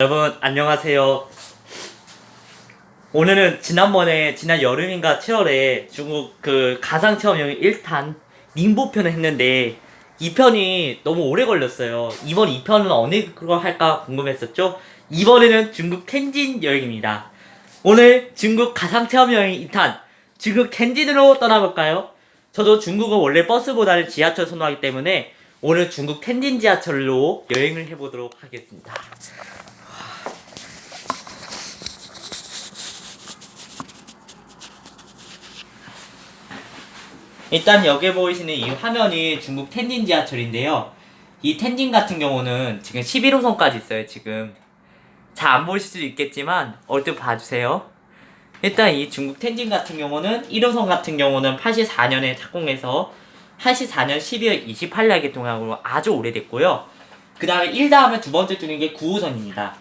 여러분 안녕하세요. 오늘은 지난번에 지난 여름인가 7월에 중국 그 가상 체험 여행 1탄 닝보 편을 했는데 2편이 너무 오래 걸렸어요. 이번 2편은 어느 걸 할까 궁금했었죠? 이번에는 중국 텐진 여행입니다. 오늘 중국 가상 체험 여행 2탄 중국 텐진으로 떠나볼까요? 저도 중국은 원래 버스보다는 지하철 선호하기 때문에 오늘 중국 텐진 지하철로 여행을 해보도록 하겠습니다. 일단 여기 보이시는 이 화면이 중국 텐진 지하철인데요. 이 텐진 같은 경우는 지금 11호선까지 있어요, 지금. 잘 안 보실 수도 있겠지만, 얼핏 봐주세요. 일단 이 중국 텐진 같은 경우는 1호선 같은 경우는 84년에 착공해서 84년 12월 28일 개통하고 아주 오래됐고요. 그 다음에 1 다음에 두 번째 뚫린 게 9호선입니다.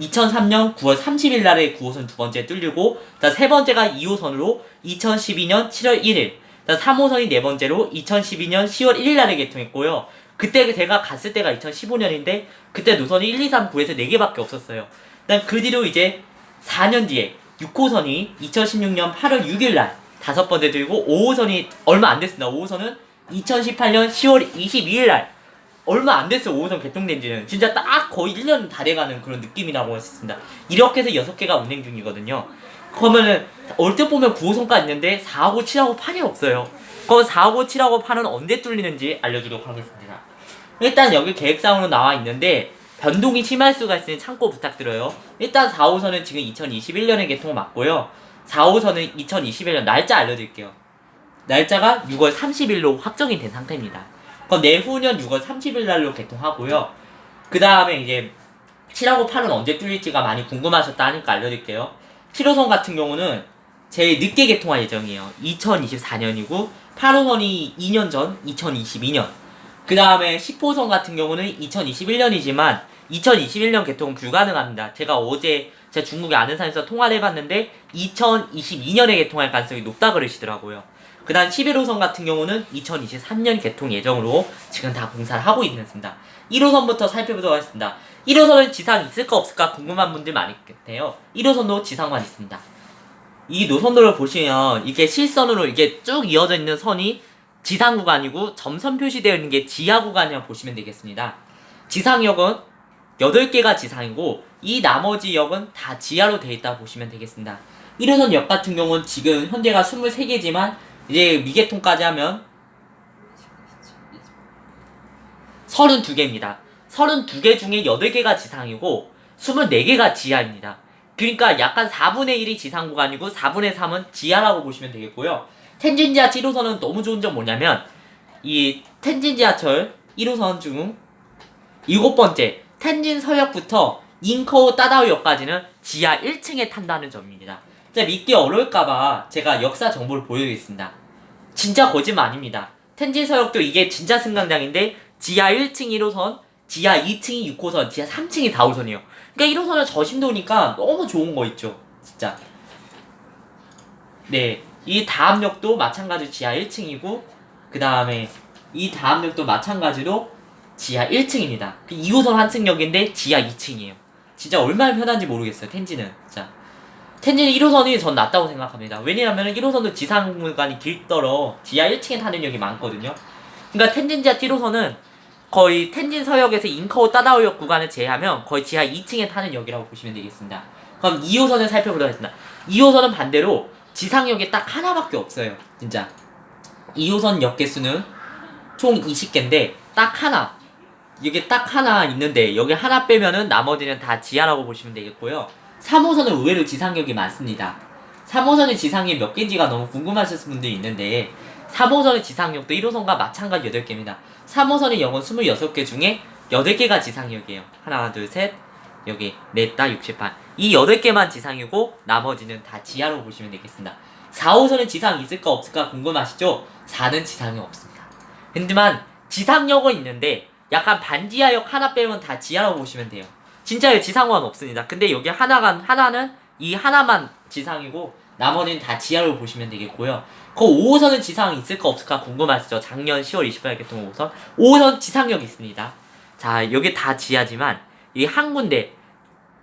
2003년 9월 30일 날에 9호선 두 번째 뚫리고, 세 번째가 2호선으로 2012년 7월 1일, 3호선이 네 번째로 2012년 10월 1일 날에 개통했고요. 그때 제가 갔을 때가 2015년인데 그때 노선이 1, 2, 3, 9에서 4개밖에 없었어요. 그다음 그 뒤로 이제 4년 뒤에 6호선이 2016년 8월 6일 날 다섯 번째 들고 5호선이 얼마 안 됐습니다. 5호선은 2018년 10월 22일 날 얼마 안 됐어요. 5호선 개통된 지는 진짜 딱 거의 1년 다 돼가는 그런 느낌이라고 했습니다. 이렇게 해서 6개가 운행 중이거든요. 그러면은 얼핏 보면 9호선까지 있는데 4하고 7하고 8이 없어요. 그럼 4하고 7하고 8은 언제 뚫리는지 알려주도록 하겠습니다. 일단 여기 계획상으로 나와 있는데 변동이 심할 수가 있으니 참고 부탁드려요. 일단 4호선은 지금 2021년에 개통 맞고요. 4호선은 2021년 날짜 알려드릴게요. 날짜가 6월 30일로 확정이 된 상태입니다. 그럼 내후년 6월 30일 날로 개통하고요. 그 다음에 이제 7하고 8은 언제 뚫릴지가 많이 궁금하셨다 하니까 알려드릴게요. 7호선 같은 경우는 제일 늦게 개통할 예정이에요. 2024년이고 8호선이 2년 전 2022년. 그 다음에 10호선 같은 경우는 2021년이지만 2021년 개통은 불가능합니다. 제가 어제 제가 중국에 아는 사람에서 통화를 해봤는데 2022년에 개통할 가능성이 높다 그러시더라고요. 그 다음 11호선 같은 경우는 2023년 개통 예정으로 지금 다 공사를 하고 있습니다. 1호선부터 살펴보도록 하겠습니다. 1호선은 지상 있을까 없을까 궁금한 분들 많이 계세요. 1호선도 지상만 있습니다. 이 노선도를 보시면 이게 실선으로 이게 쭉 이어져 있는 선이 지상 구간이고 점선 표시되어 있는 게 지하 구간이라고 보시면 되겠습니다. 지상역은 8개가 지상이고 이 나머지 역은 다 지하로 되어 있다고 보시면 되겠습니다. 1호선 역 같은 경우는 지금 현재가 23개지만 이제 미개통까지 하면 32개입니다. 32개 중에 8개가 지상이고 24개가 지하입니다. 그러니까 약간 4분의 1이 지상 구간이고 4분의 3은 지하라고 보시면 되겠고요. 텐진 지하 1호선은 너무 좋은 점 뭐냐면 이 텐진 지하철 1호선 중 일곱 번째 텐진 서역부터 인커우 따다오역까지는 지하 1층에 탄다는 점입니다. 진짜 믿기 어려울까봐 제가 역사 정보를 보여드리겠습니다. 진짜 거짓말 아닙니다. 텐진 서역도 이게 진짜 승강장인데 지하 1층 1호선, 지하 2층이 6호선, 지하 3층이 4호선이에요. 그러니까 1호선은 저심도니까 너무 좋은 거 있죠. 진짜. 네. 이 다음 역도 마찬가지로 지하 1층이고 그 다음에 이 다음 역도 마찬가지로 지하 1층입니다. 2호선 한층역인데 지하 2층이에요. 진짜 얼마나 편한지 모르겠어요. 텐지는 진짜. 텐지는 1호선이 전 낫다고 생각합니다. 왜냐하면 1호선도 지상 구간이 길더러 지하 1층에 타는 역이 많거든요. 그러니까 텐진 지하 1호선은 거의 텐진 서역에서 인커우 따다오역 구간을 제외하면 거의 지하 2층에 타는 역이라고 보시면 되겠습니다. 그럼 2호선을 살펴보도록 하겠습니다. 2호선은 반대로 지상역이 딱 하나밖에 없어요. 진짜. 2호선 역 개수는 총 20개인데 딱 하나. 이게 딱 하나 있는데 여기 하나 빼면은 나머지는 다 지하라고 보시면 되겠고요. 3호선은 의외로 지상역이 많습니다. 3호선의 지상이 몇 개인지가 너무 궁금하실 분들이 있는데 3호선의 지상역도 1호선과 마찬가지 8개입니다. 3호선의 역은 26개 중에 8개가 지상역이에요. 하나, 둘, 셋, 여기 넷 다 68. 이 8개만 지상이고 나머지는 다 지하로 보시면 되겠습니다. 4호선은 지상 있을까 없을까 궁금하시죠? 4는 지상이 없습니다. 하지만 지상역은 있는데 약간 반지하역 하나 빼면 다 지하라고 보시면 돼요. 진짜요 지상은 없습니다. 근데 여기 하나가 하나는 이 하나만 지상이고 나머지는 다 지하로 보시면 되겠고요. 그 5호선은 지상 있을까 없을까 궁금하시죠? 작년 10월 28일 개통 5호선 5호선 지상역이 있습니다. 자 여기 다 지하지만 이한 군데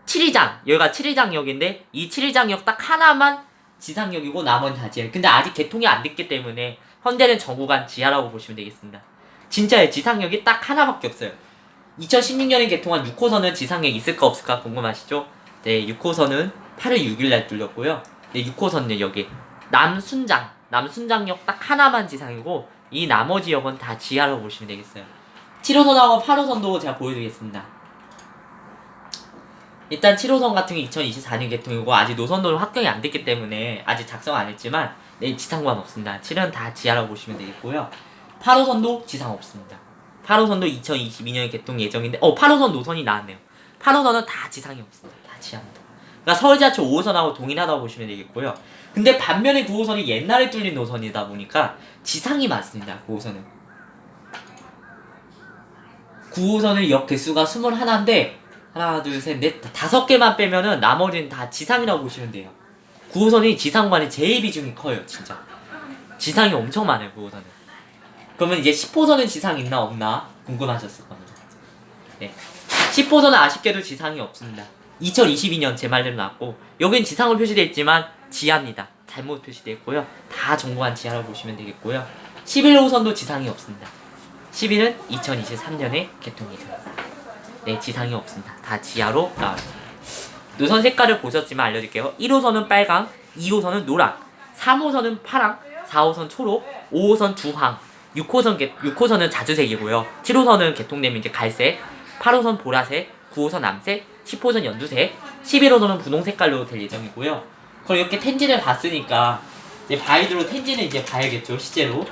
7위장 여기가 7위장역인데 이 7위장역 딱 하나만 지상역이고 나머지는 다 지하. 근데 아직 개통이 안 됐기 때문에 현재는 전구간 지하라고 보시면 되겠습니다. 진짜요 지상역이 딱 하나밖에 없어요. 2016년에 개통한 6호선은 지상역 있을까 없을까 궁금하시죠? 네 6호선은 8월 6일 날 뚫렸고요. 네 6호선은 여기 남순장 남순장역 딱 하나만 지상이고 이 나머지 역은 다 지하라고 보시면 되겠어요. 7호선하고 8호선도 제가 보여드리겠습니다. 일단 7호선 같은 게 2024년 개통이고 아직 노선도는 확정이 안 됐기 때문에 아직 작성 안 했지만 네, 지상관 없습니다. 7은 다 지하라고 보시면 되겠고요. 8호선도 지상 없습니다. 8호선도 2022년에 개통 예정인데 어 8호선 노선이 나왔네요. 8호선은 다 지상이 없습니다. 다 지하입니다. 그러니까 서울 지하철 5호선하고 동일하다고 보시면 되겠고요. 근데 반면에 9호선이 옛날에 뚫린 노선이다 보니까 지상이 많습니다. 9호선은. 9호선의 역 개수가 21인데 하나 둘 셋 넷 다섯 개만 빼면은 나머지는 다 지상이라고 보시면 돼요. 9호선이 지상관이 제일 비중이 커요, 진짜. 지상이 엄청 많아요, 9호선은. 그러면 이제 10호선은 지상 있나 없나 궁금하셨을 겁니다. 네. 10호선은 아쉽게도 지상이 없습니다. 2022년 제 말대로 나왔고 여긴 지상으로 표시되어 있지만 지하입니다. 잘못 표시되어 있고요. 다 정보한 지하라고 보시면 되겠고요. 11호선도 지상이 없습니다. 11은 2023년에 개통 예정입니다. 네, 지상이 없습니다. 다 지하로 나왔습니다. 노선 색깔을 보셨지만 알려드릴게요. 1호선은 빨강, 2호선은 노랑, 3호선은 파랑, 4호선 초록, 5호선 주황, 6호선 개, 6호선은 자주색이고요. 7호선은 개통되면 이제 갈색, 8호선 보라색, 9호선 남색, 10호선 연두색, 11호선은 분홍 색깔로 될 예정이고요. 그럼 이렇게 텐진을 봤으니까 이제 바이드로 텐진을 이제 봐야겠죠, 실제로.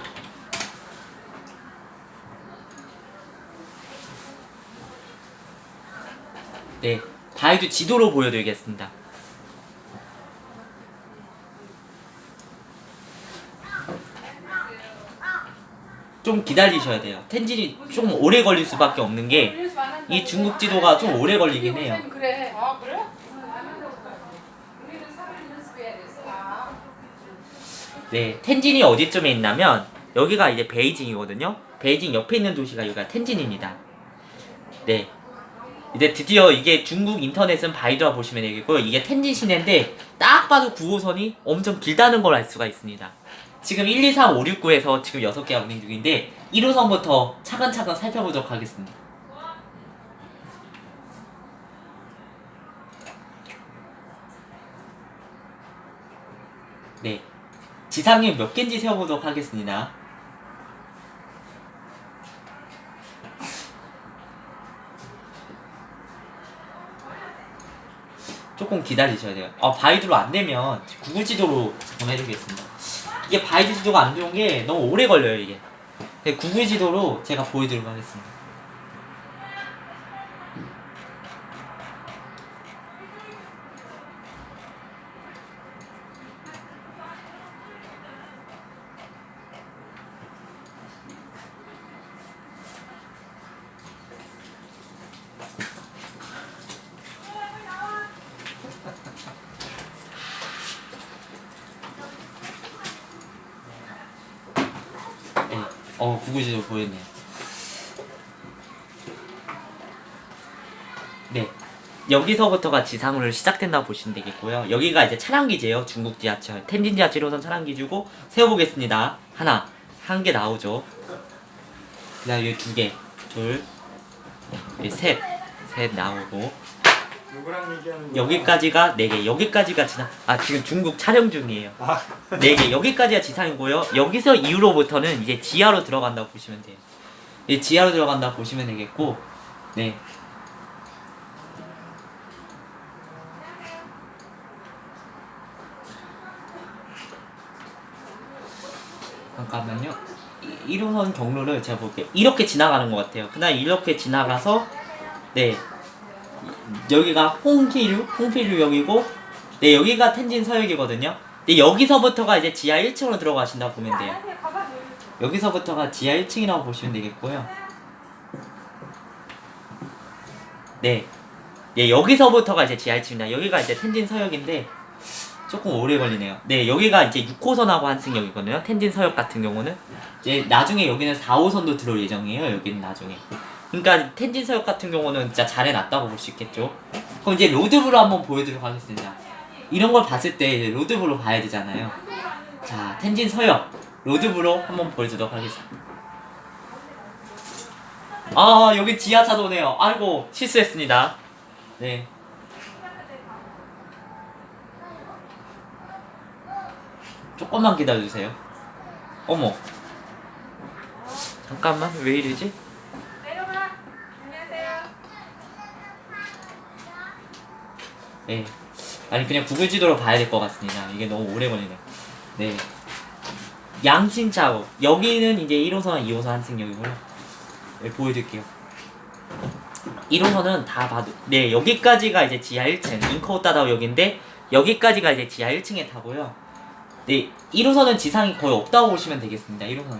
네, 바이드 지도로 보여드리겠습니다. 좀 기다리셔야 돼요. 텐진이 좀 오래 걸릴 수밖에 없는 게 이 중국 지도가 좀 오래 걸리긴 해요. 그래. 아 그래? 네, 텐진이 어디쯤에 있냐면 여기가 이제 베이징이거든요. 베이징 옆에 있는 도시가 여기가 텐진입니다. 네. 이제 드디어 이게 중국 인터넷은 바이드라 보시면 되겠고요. 이게 텐진 시내인데 딱 봐도 9호선이 엄청 길다는 걸 알 수가 있습니다. 지금 1, 2, 3, 5, 6, 9에서 지금 6개가 운행 중인데 1호선부터 차근차근 살펴보도록 하겠습니다. 네. 지상역 몇 개인지 세어보도록 하겠습니다. 조금 기다리셔야 돼요. 아, 바이드로 안 되면 구글 지도로 보내드리겠습니다. 이게 바이드 지도가 안 좋은 게 너무 오래 걸려요, 이게. 네, 구글 지도로 제가 보여드리도록 하겠습니다. 보였네요. 네. 여기서부터가 지상으로 시작된다고 보시면 되겠고요. 여기가 이제 차량기지예요. 중국 지하철. 텐진 지하철 1호선 차량기지고 세워보겠습니다. 하나, 한 개 나오죠. 그 다음에 두 개, 둘, 셋, 셋 나오고 누구랑 얘기하는 거야? 여기까지가 네 개, 여기까지가 지상. 아 지금 중국 촬영 중이에요. 아, 네 개, 여기까지가 지상이고요. 여기서 이후로부터는 이제 지하로 들어간다고 보시면 돼요. 이 지하로 들어간다고 보시면 되겠고, 네. 잠깐만요. 1호선 경로를 제가 볼게요. 이렇게 지나가는 것 같아요. 그다음 이렇게 지나가서, 네. 여기가 홍필유, 홍필유역이고, 네, 여기가 텐진 서역이거든요. 네, 여기서부터가 이제 지하 1층으로 들어가신다고 보면 돼요. 여기서부터가 지하 1층이라고 보시면 되겠고요. 네. 네, 여기서부터가 이제 지하 1층입니다. 여기가 이제 텐진 서역인데 조금 오래 걸리네요. 네, 여기가 이제 6호선하고 한승역이거든요. 텐진 서역 같은 경우는 이제 나중에 여기는 4호선도 들어올 예정이에요. 여기는 나중에. 그러니까 텐진 서역 같은 경우는 진짜 잘 해놨다고 볼 수 있겠죠. 그럼 이제 로드뷰로 한번 보여드리도록 하겠습니다. 이런 걸 봤을 때 이제 로드뷰로 봐야 되잖아요. 자, 텐진 서역 로드뷰로 한번 보여드리도록 하겠습니다. 아, 여기 지하차도 오네요. 아이고, 실수했습니다. 네. 조금만 기다려주세요. 어머. 잠깐만, 왜 이러지? 내려가. 안녕하세요. 네. 아니 그냥 구글 지도로 봐야 될 것 같습니다. 이게 너무 오래 걸리네. 네. 양신차고 여기는 이제 1호선, 2호선 한승역이고요. 네, 보여드릴게요. 1호선은 다 봐도 네 여기까지가 이제 지하 1층 인커우따다역인데 여기까지가 이제 지하 1층에 타고요. 네 1호선은 지상이 거의 없다고 보시면 되겠습니다. 1호선은.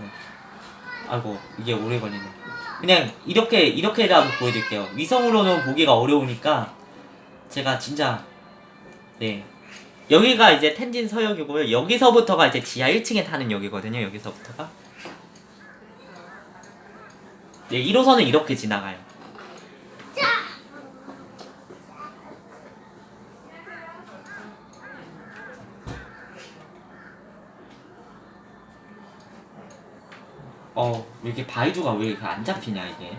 아이고 이게 오래 걸리네. 그냥 이렇게 이렇게라도 보여드릴게요. 위성으로는 보기가 어려우니까 제가 진짜 네. 여기가 이제 텐진 서역이고요. 여기서부터가 이제 지하 1층에 타는 역이거든요. 여기서부터가. 네 1호선은 이렇게 지나가요. 어 이렇게 바이두가 왜 이렇게 안 잡히냐 이게?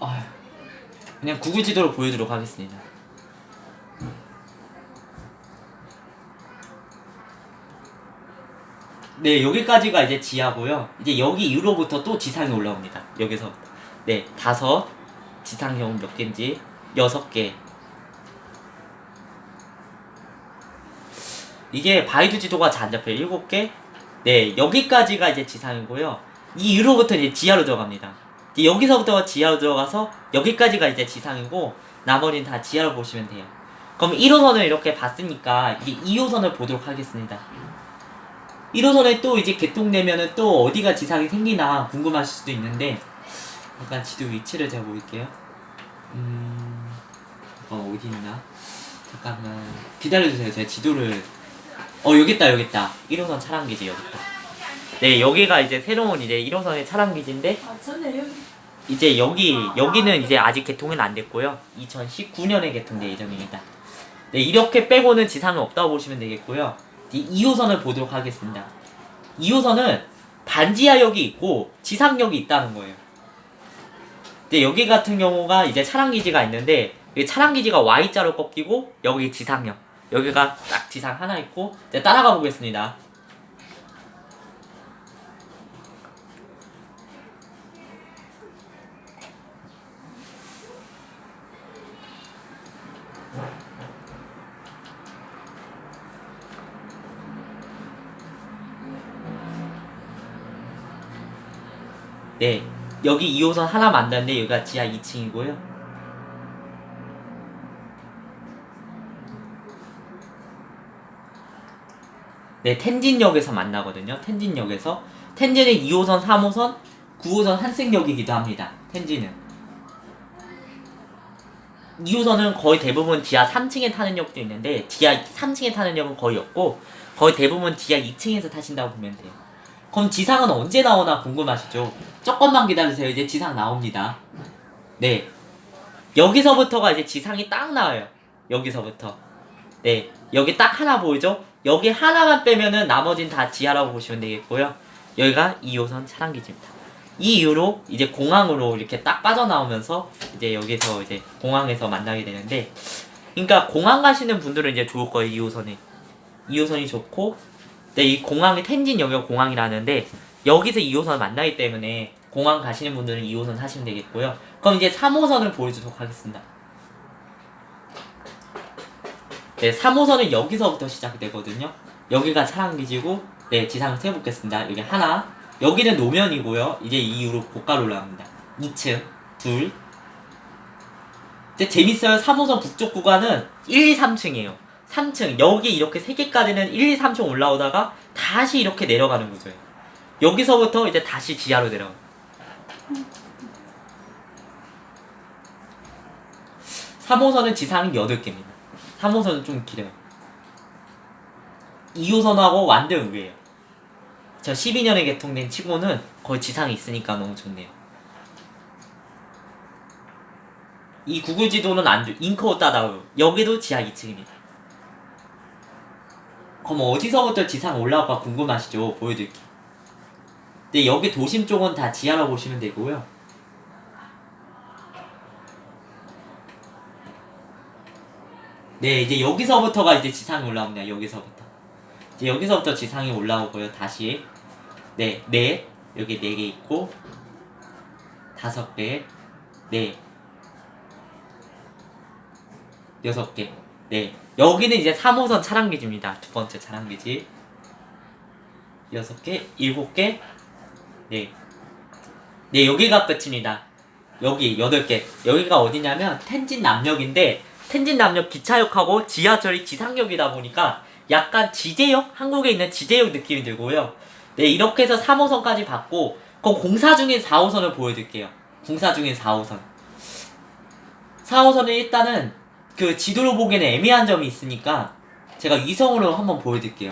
아 그냥 구글 지도로 보여드리도록 하겠습니다. 네 여기까지가 이제 지하고요. 이제 여기 이후로부터 또 지상이 올라옵니다. 여기서 네 다섯 지상형 몇 개인지 여섯 개. 이게 바이두 지도가 잘 안 잡혀요. 일곱 개 네 여기까지가 이제 지상이고요. 이 이후로부터 이제 지하로 들어갑니다 여기서부터 지하로 들어가서 여기까지가 이제 지상이고 나머지는 다 지하로 보시면 돼요. 그럼 1호선을 이렇게 봤으니까 이제 2호선을 보도록 하겠습니다. 1호선에 또 이제 개통되면은 또 어디가 지상이 생기나 궁금하실 수도 있는데 잠깐 지도 위치를 제가 보일게요. 음... 어 어디 있나? 잠깐만 기다려주세요. 제가 지도를 어 여기 있다 여기 있다. 1호선 차량기지 여기 있다 네 여기가 이제 새로운 이제 1호선의 차량 기지인데 아, 저는 여기. 이제 여기 여기는 이제 아직 개통은 안 됐고요. 2019년에 개통될 예정입니다. 네 이렇게 빼고는 지상은 없다고 보시면 되겠고요. 이 2호선을 보도록 하겠습니다. 2호선은 반지하역이 있고 지상역이 있다는 거예요. 네 여기 같은 경우가 이제 차량 기지가 있는데 여기 차량 기지가 Y자로 꺾이고 여기 지상역 여기가 딱 지상 하나 있고 이제 따라가 보겠습니다. 네, 여기 2호선 하나 만났는데 여기가 지하 2층이고요. 네, 텐진역에서 만나거든요. 텐진역에서 텐진은 2호선, 3호선, 9호선 한승역이기도 합니다. 텐진은 2호선은 거의 대부분 지하 3층에 타는 역도 있는데 지하 3층에 타는 역은 거의 없고 거의 대부분 지하 2층에서 타신다고 보면 돼요. 그럼 지상은 언제 나오나 궁금하시죠? 조금만 기다리세요. 이제 지상 나옵니다. 네. 여기서부터가 이제 지상이 딱 나와요. 여기서부터. 네. 여기 딱 하나 보이죠? 여기 하나만 빼면은 나머진 다 지하라고 보시면 되겠고요. 여기가 2호선 차량기지입니다. 이 이후로 이제 공항으로 이렇게 딱 빠져나오면서 이제 여기서 이제 공항에서 만나게 되는데 그러니까 공항 가시는 분들은 이제 좋을 거예요. 2호선이. 2호선이 좋고 네, 이 공항이 텐진 역역 공항이라는데 여기서 2호선 만나기 때문에 공항 가시는 분들은 2호선 사시면 되겠고요. 그럼 이제 3호선을 보여주도록 하겠습니다. 네, 3호선은 여기서부터 시작이 되거든요. 여기가 차량 기지고, 네, 지상 세워보겠습니다. 여기 하나, 여기는 노면이고요. 이제 이 이후로 고가로 올라갑니다. 2층, 둘. 근데 재밌어요. 3호선 북쪽 구간은 1, 2, 3층이에요. 3층, 여기 이렇게 3개까지는 1, 2, 3층 올라오다가 다시 이렇게 내려가는 구조예요. 여기서부터 이제 다시 지하로 내려가. 3호선은 지상이 8개입니다. 3호선은 좀 길어요. 2호선하고 완전 의외예요. 저 12년에 개통된 치고는 거의 지상이 있으니까 너무 좋네요. 이 구글 지도는 안주 인커 따다우 여기도 지하 2층입니다. 그럼 어디서부터 지상 올라올까 궁금하시죠? 보여드릴게요. 근데 여기 도심 쪽은 다 지하라고 보시면 되고요. 네, 이제 여기서부터가 이제 지상에 올라옵니다. 여기서부터. 이제 여기서부터 지상에 올라오고요. 다시 네, 네 여기 네 개 있고 다섯 개, 네, 여섯 개, 네. 여기는 이제 3호선 차량 기지입니다. 두 번째 차량 기지. 여섯 개, 일곱 개, 네. 네, 여기가 끝입니다. 여기 여덟 개. 여기가 어디냐면 텐진 남역인데 텐진 남역 기차역하고 지하철이 지상역이다 보니까 약간 지제역 한국에 있는 지제역 느낌이 들고요. 네, 이렇게 해서 3호선까지 받고 그럼 공사 중인 4호선을 보여드릴게요. 공사 중인 4호선. 4호선은 일단은 그 지도로 보기에는 애매한 점이 있으니까 제가 위성으로 한번 보여드릴게요.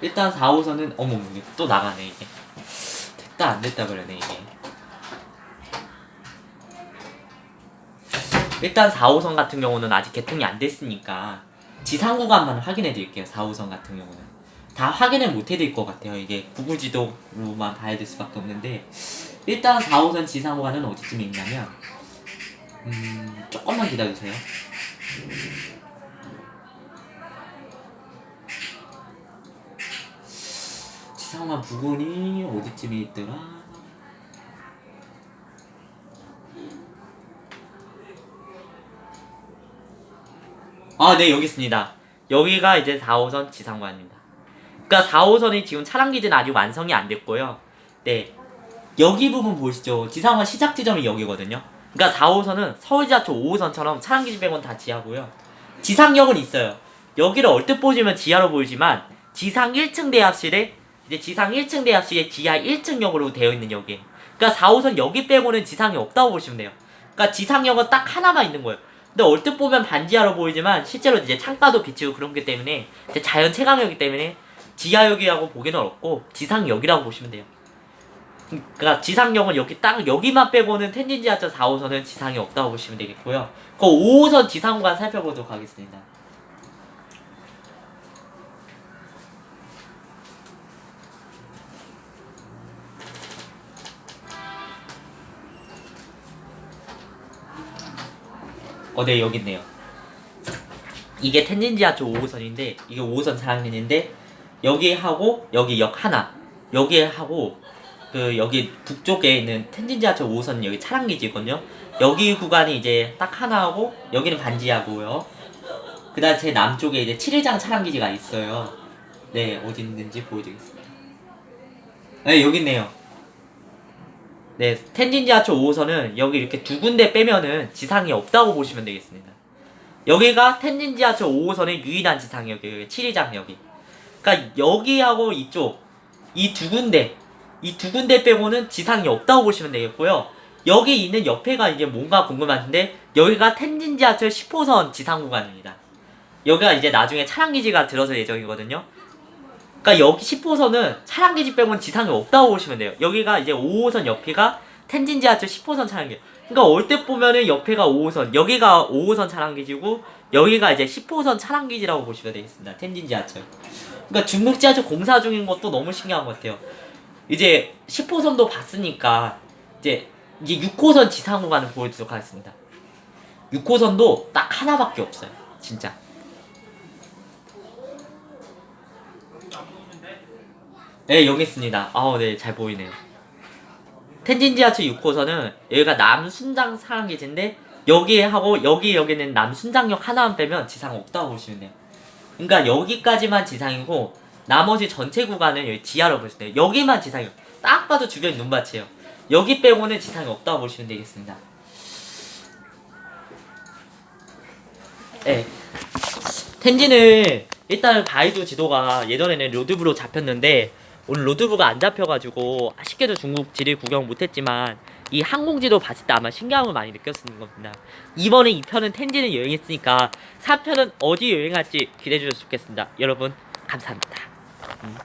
일단 4호선은 어머 또 나가네 이게. 됐다 안 됐다 그러네 이게. 일단 4호선 같은 경우는 아직 개통이 안 됐으니까 지상 구간만 확인해 드릴게요. 4호선 같은 경우는. 다 확인을 못 해드릴 것 같아요. 이게 구글 지도로만 봐야 될 수밖에 없는데 일단 4호선 지상 구간은 어디쯤에 있냐면 음 조금만 기다려주세요. 지상구간 부근이 어디쯤에 있더라? 아, 네, 여기 있습니다. 여기가 이제 4호선 지상구간입니다. 그러니까 4호선이 지금 차량 기지는 아직 완성이 안 됐고요. 네. 여기 부분 보이시죠? 지상구간 시작 지점이 여기거든요. 그러니까 4호선은 서울 지하철 5호선처럼 차량 기지 빼곤 다 지하고요. 지상역은 있어요. 여기를 얼뜻 보시면 지하로 보이지만 지상 1층 대합실에 이제 지상 1층 대합실에 지하 1층역으로 되어 있는 역이에요. 그러니까 4호선 여기 빼고는 지상이 없다고 보시면 돼요. 그러니까 지상역은 딱 하나만 있는 거예요. 근데 얼뜻 보면 반지하로 보이지만 실제로 이제 창가도 비치고 그런 게 때문에 자연 채광이기 때문에 지하역이라고 보기는 어렵고 지상역이라고 보시면 돼요. 그러니까 지상역은 여기 딱 여기만 빼고는 텐진 지하철 4호선은 지상이 없다고 보시면 되겠고요. 그 5호선 지상구간 살펴보도록 하겠습니다. 어, 네, 여기 있네요. 이게 텐진 지하철 5호선인데, 이게 5호선 차량인데, 여기 하고, 여기 역 하나, 여기 하고, 그, 여기 북쪽에 있는 텐진 지하철 5호선 여기 차량 기지거든요. 여기 구간이 이제 딱 하나 하고, 여기는 반지하고요. 그 다음 제 남쪽에 이제 7일장 차량 기지가 있어요. 네, 어디 있는지 보여드리겠습니다. 네, 여기 있네요. 네, 텐진 지하철 5호선은 여기 이렇게 두 군데 빼면은 지상이 없다고 보시면 되겠습니다. 여기가 텐진 지하철 5호선의 유일한 지상역이에요. 7일장역이. 그러니까 여기하고 이쪽 이 두 군데 이 두 군데 빼고는 지상이 없다고 보시면 되겠고요. 여기 있는 옆에가 이제 뭔가 궁금하신데 여기가 텐진 지하철 10호선 지상 구간입니다. 여기가 이제 나중에 차량 기지가 들어설 예정이거든요. 그러니까 여기 10호선은 차량 기지 빼고는 지상이 없다고 보시면 돼요. 여기가 이제 5호선 옆에가 텐진 지하철 10호선 차량 기지. 그러니까 얼뜻 보면은 옆에가 5호선, 여기가 5호선 차량 기지고 여기가 이제 10호선 차량 기지라고 보시면 되겠습니다. 텐진 지하철. 그러니까 중국 지하철 공사 중인 것도 너무 신기한 것 같아요. 이제 10호선도 봤으니까 이제 이제 6호선 지상 구간을 보여드리도록 하겠습니다. 6호선도 딱 하나밖에 없어요. 진짜. 네, 여기 있습니다. 아우, 네, 잘 보이네요. 텐진 지하철 6호선은 여기가 남순장 사랑기지인데 여기에 하고 여기 여기는 남순장역 하나만 빼면 지상 없다고 보시면 돼요. 그러니까 여기까지만 지상이고 나머지 전체 구간은 여기 지하로 보시면 돼요. 여기만 지상이요. 딱 봐도 주변이 눈밭이에요. 여기 빼고는 지상이 없다고 보시면 되겠습니다. 네. 텐진을 일단 바이두 지도가 예전에는 로드브로 잡혔는데 오늘 로드브가 안 잡혀가지고 아쉽게도 중국 지를 구경 못했지만 이 항공지도 봤을 때 아마 신기함을 많이 느꼈을 겁니다. 이번에 2편은 텐진을 여행했으니까 3편은 어디 여행할지 기대해 주셨으면 좋겠습니다. 여러분 감사합니다. 음.